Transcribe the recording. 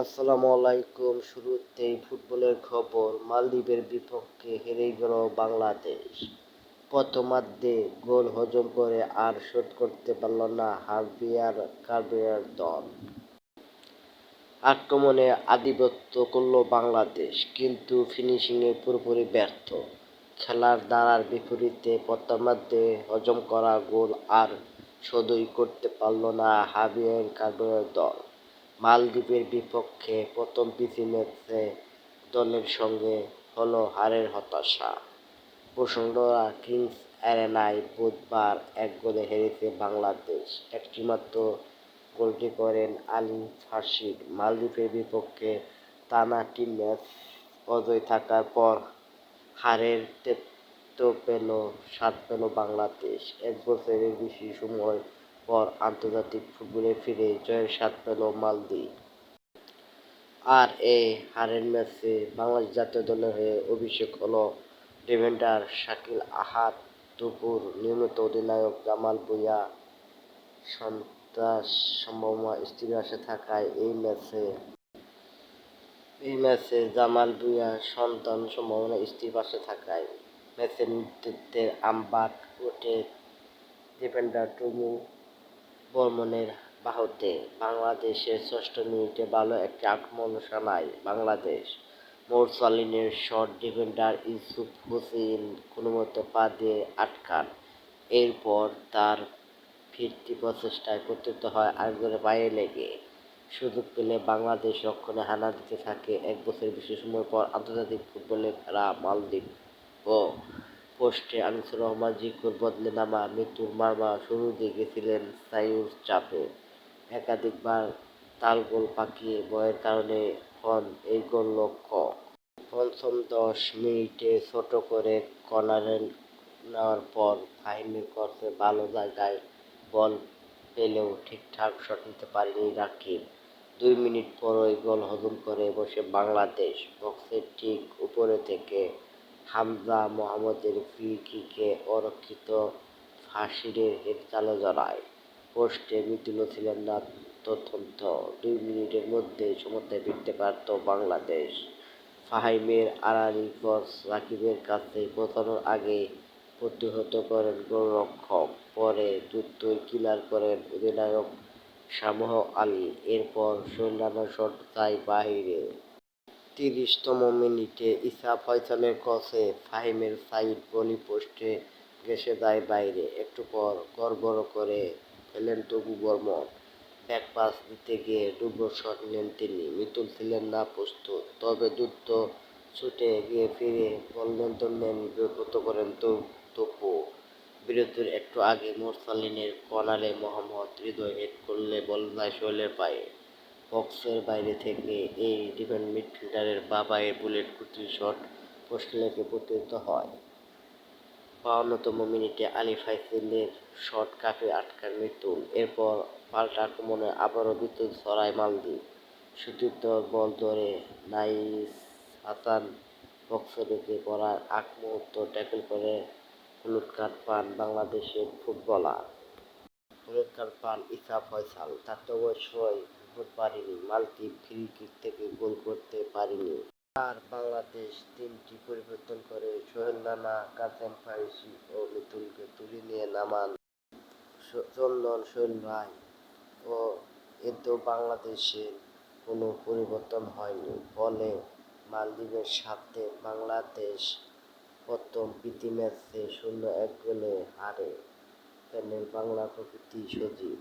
আসসালামু আলাইকুম। শুরুতেই ফুটবলের খবর, মালদ্বীপের বিপক্ষে হেরে গেল বাংলাদেশ। প্রথমার্ধে গোল হজম করে আর শোধ করতে পারল না হাবিয়ার কাবিয়ার দল। আক্রমণে আধিপত্য করল বাংলাদেশ, কিন্তু ফিনিশিংয়ে পুরোপুরি ব্যর্থ। খেলার ধারার বিপরীতে প্রথমার্ধে হজম করা গোল আর শোধই করতে পারল না হাবিয়ার কাবিয়ার দল। মালদ্বীপের বিপক্ষে প্রথম প্রীতি ম্যাচে দলের সঙ্গে হলো হারের হতাশা। বসুন্ধরা কিংস অ্যারেনায় বুধবার এক গোলে হেরেছে বাংলাদেশ। একটিমাত্র গোলটি করেন আলী ফার্সির মালদ্বীপের বিপক্ষে টানা ম্যাচ অজয় থাকার পর হারের তেতো পেল স্বাদ পেল বাংলাদেশ। এক বছরের বেশি সময় পর আন্তর্জাতিক ফুটবলে ফিরে জয়ের স্বাদ পেল মালদ্বীপ। আর এই হারের ম্যাচে বাংলাদেশ জাতীয় দলের হয়ে অভিষেক হলো ডিফেন্ডার শাকিল আহাদ, দুপুর নিয়মিত অধিনায়ক জামাল ভুঁইয়া, সন্ত্রাস সম্ভাবনা স্ত্রীর পাশে থাকায় এই ম্যাচে এই ম্যাচে জামাল ভুঁইয়া সন্তান সম্ভাবনা স্ত্রীর পাশে থাকায় ম্যাচের নেতৃত্বের আমবাট ওঠে ডিফেন্ডার টুমু বর্মনের বাহুতে বাংলাদেশের ষষ্ঠ মিনিটে ভালো একটি আক্রমণ সানায় বাংলাদেশ। মোরসালিনের শর্ট ডিফেন্ডার ইউসুফ হোসেন কোনোমতে পা দিয়ে আটকান। এরপর তার ফিরতি প্রচেষ্টায় কর্তৃত্ব হয় আরেকজনের পায়ে লেগে। সুযোগ পেলে বাংলাদেশ রক্ষণে হানা দিতে থাকে। এক বছরের বেশি সময় পর আন্তর্জাতিক ফুটবলে ফেরা মালদ্বীপ ও পোস্টে আনিসুর রহমান জিকুর বদলে নামা মৃত্যুর মারমা শুরু দিয়ে গেছিলেন সাইউর চাপে। একাধিকবার তাল গোল পাকিয়ে বয়ের কারণে হন এই গোল লক্ষ্য। পঞ্চম দশ মিনিটে ছোট করে কর্নারে নেওয়ার পর ফাহিমের ক্রসে ভালো জায়গায় বল পেলেও ঠিকঠাক শট নিতে পারেনি রাকিব। দুই মিনিট পরই গোল হজম করে বসে বাংলাদেশ। বক্সের ঠিক উপরে থেকে হামজা মোহাম্মদের ফ্রি কিকে অরক্ষিত ফাঁসিরের হেড চালে জড়ায়। পোস্টে মিতুলও ছিলেন না তথ্য দুই মিনিটের মধ্যে সমতায় ফিরতে পারত বাংলাদেশ। ফাহিমের আড়াআড়ি ক্রস রাকিবের কাছে পৌঁছানোর আগে প্রতিহত করেন গোলরক্ষক। পরে দ্রুতই কিলার করেন অধিনায়ক শামহ আলী। এরপর সৈন্যানা শট যায় বাহিরে। তিরিশতম মিনিটে ইসা ফয়সালের ক্রসে ফাহিমের সাইড গলি পোস্টে ঘেঁষে যায় বাইরে। একটু পর গড়বড় করে ফেলেন তবু বর্মন ব্যাক পাস দিতে গিয়ে ডুবো শট নেন তিনি। মিতুল ছিলেন না প্রস্তুত, তবে দ্রুত ছুটে গিয়ে ফিরে বল নিয়ন্ত্রণ নেন বিব্রত করেন তপু। বিরতির একটু আগে মোরসালিনের কর্নারে মোহাম্মদ হৃদয় হেড করলে বল যায় শৈলের পায়ে। বক্সের বাইরে থেকে এই ডিফেন্ড মিডফিল্ডারের বাবায়ের বুলেট কুটির শট পোস্ট লেগে প্রতিহত হয়। বাউন্নতম মিনিটে আলী ফাইসেলের শট কাপে আটকার মৃত্যু। এরপর পাল্টা আক্রমণে আবারও বিদ্যুৎ ছড়ায় মালদ্বীপ সতীর্থ বল ধরে নাইস হাসান বক্সে ঢুকে পড়ার আগ মুহূর্ত ট্যাকল করে হলুদ কার্ড পান বাংলাদেশের ফুটবলার। কার্ড পান ইসা ফয়সাল। তাতে অবশ্যই ভোট পারেনি মালদ্বীপ ফ্রি কিক থেকে গোল করতে পারেনি। আর বাংলাদেশ তিনটি পরিবর্তন করে সোহেল রানা কাসেম ফারিসি ও মিতুলকে তুলে নিয়ে নামান। চন্দন শৈল ভাই ও এতেও বাংলাদেশের কোনো পরিবর্তন হয়নি। ফলে মালদ্বীপের সাথে বাংলাদেশ প্রথম প্রীতি ম্যাচে শূন্য এক গোলে হারে। পেলেন বাংলা প্রকৃতি সজীব।